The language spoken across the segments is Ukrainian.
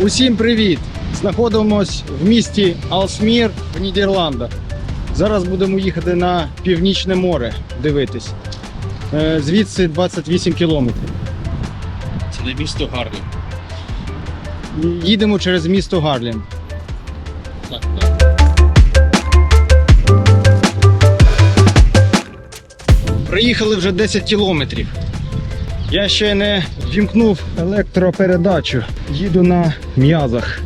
Усім привіт! Знаходимось в місті Алсмір в Нідерландах. Зараз будемо їхати на північне море дивитись. Е, Звідси 28 кілометрів. Це не місто Гарлем. Їдемо через місто. Так, так. Проїхали вже 10 кілометрів. Я ще не вімкнув електропередачу. Їду на м'язах.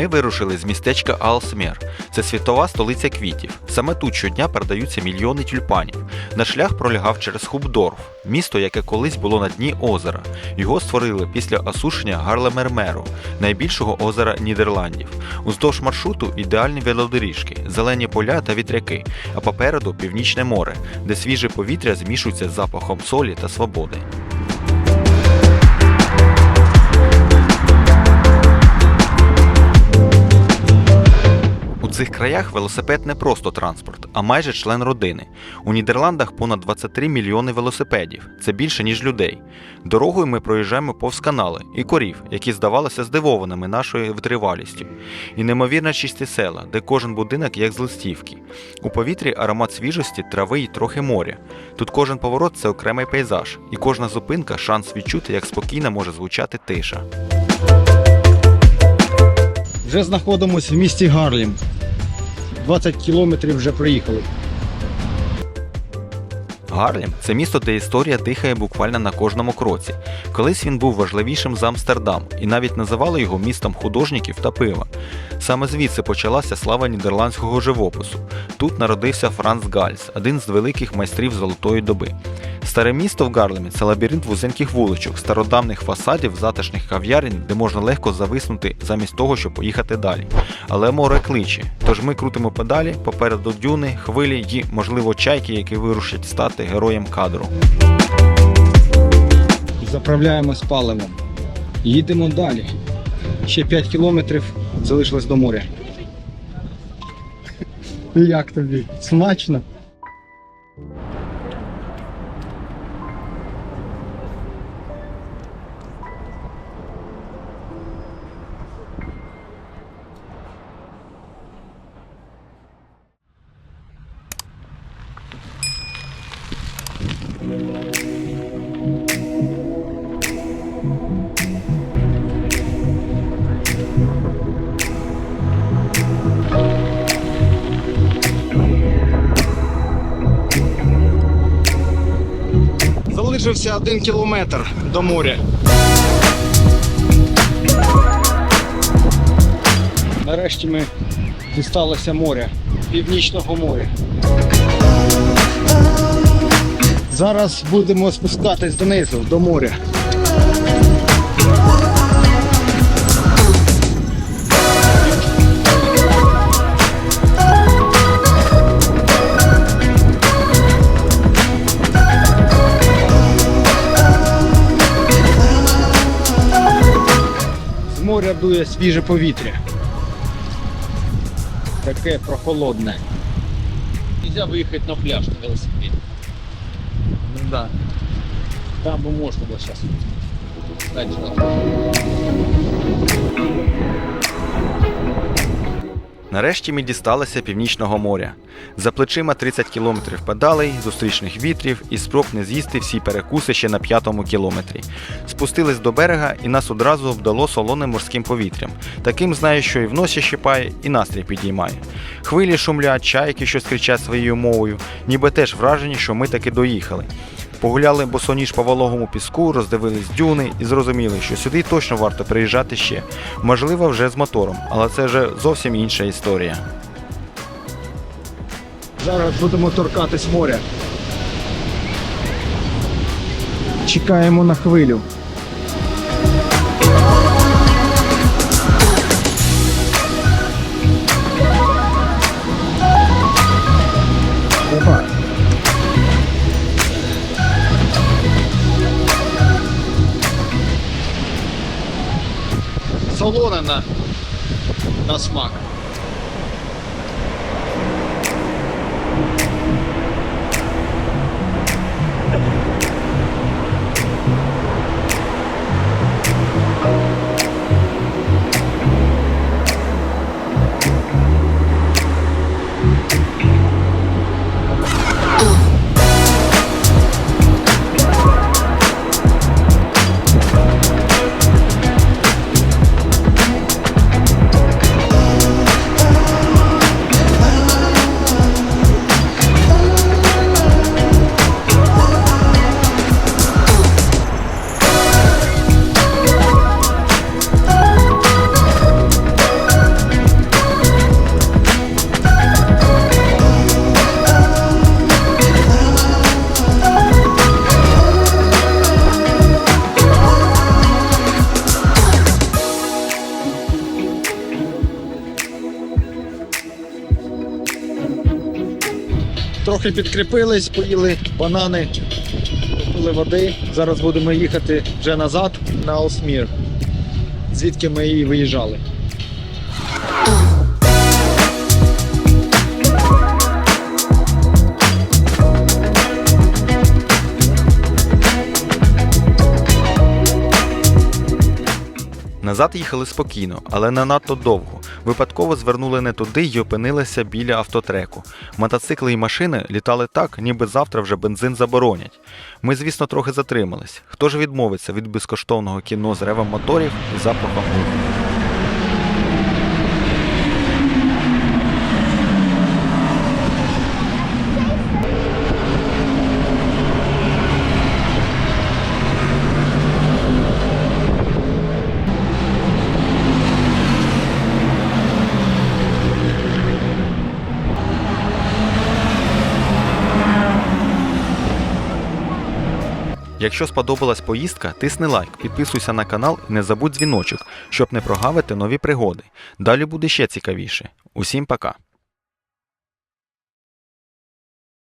Ми вирушили з містечка Алсмер. Це світова столиця квітів. Саме тут щодня продаються мільйони тюльпанів. Наш шлях пролягав через Хубдорф, місто, яке колись було на дні озера. Його створили після осушення Гарлемермеру, найбільшого озера Нідерландів. Уздовж маршруту ідеальні велодоріжки, зелені поля та вітряки, а попереду північне море, де свіже повітря змішується з запахом солі та свободи. Цих краях велосипед не просто транспорт, а майже член родини. У Нідерландах понад 23 мільйони велосипедів. Це більше ніж людей. Дорогою ми проїжджаємо повз канали і корів, які здавалися здивованими нашою витривалістю. І неймовірно чисті села, де кожен будинок як з листівки. У повітрі аромат свіжості, трави і трохи моря. Тут кожен поворот це окремий пейзаж, і кожна зупинка шанс відчути, як спокійно може звучати тиша. Вже знаходимося в місті Гарлем. 20 кілометрів вже проїхали. Гарлем це місто, де історія дихає буквально на кожному кроці. Колись він був важливішим за Амстердам і навіть називали його містом художників та пива. Саме звідси почалася слава нідерландського живопису. Тут народився Франц Гальс, один з великих майстрів золотої доби. Старе місто в Гарлемі це лабіринт вузеньких вуличок, стародавних фасадів, затишних кав'ярень, де можна легко зависнути замість того, щоб поїхати далі. Але море кличе. Тож ми крутимо педалі, попереду дюни, хвилі і, можливо, чайки, які вирушать стати героєм кадру. Заправляємось паливом. Їдемо далі. Ще 5 кілометрів залишилось до моря. Як тобі? Смачно? Залишився один кілометр до моря. Нарешті ми дісталися моря, північного моря. Зараз будемо спускатись донизу, до моря. моря дує свіже повітря. Таке прохолодне. Нельзя выехать на пляж на велосипеде. Ну да. Там бы можно было сейчас. Нарешті ми дісталися північного моря. За плечима 30 кілометрів педалей, зустрічних вітрів і спроб не з'їсти всі перекуси ще на п'ятому кілометрі. Спустились до берега і нас одразу обдало солоним морським повітрям. Таким знаю, що і в носі щипає, і настрій підіймає. Хвилі шумлять, чайки, що кричать своєю мовою, ніби теж вражені, що ми таки доїхали. Погуляли босоніж по вологому піску, роздивились дюни і зрозуміли, що сюди точно варто приїжджати ще. Можливо, вже з мотором, але це вже зовсім інша історія. Зараз будемо торкатись моря. Чекаємо на хвилю. Опа. На, на смак. Трохи підкріпились, поїли банани, попили води. Зараз будемо їхати вже назад на осмір, звідки ми і виїжджали. Назад їхали спокійно, але не надто довго. Випадково звернули не туди й опинилися біля автотреку. Мотоцикли і машини літали так, ніби завтра вже бензин заборонять. Ми, звісно, трохи затримались. Хто ж відмовиться від безкоштовного кіно з ревом моторів і запахом гуму? Якщо сподобалась поїздка, тисни лайк, підписуйся на канал і не забудь дзвіночок, щоб не прогавити нові пригоди. Далі буде ще цікавіше. Усім пока!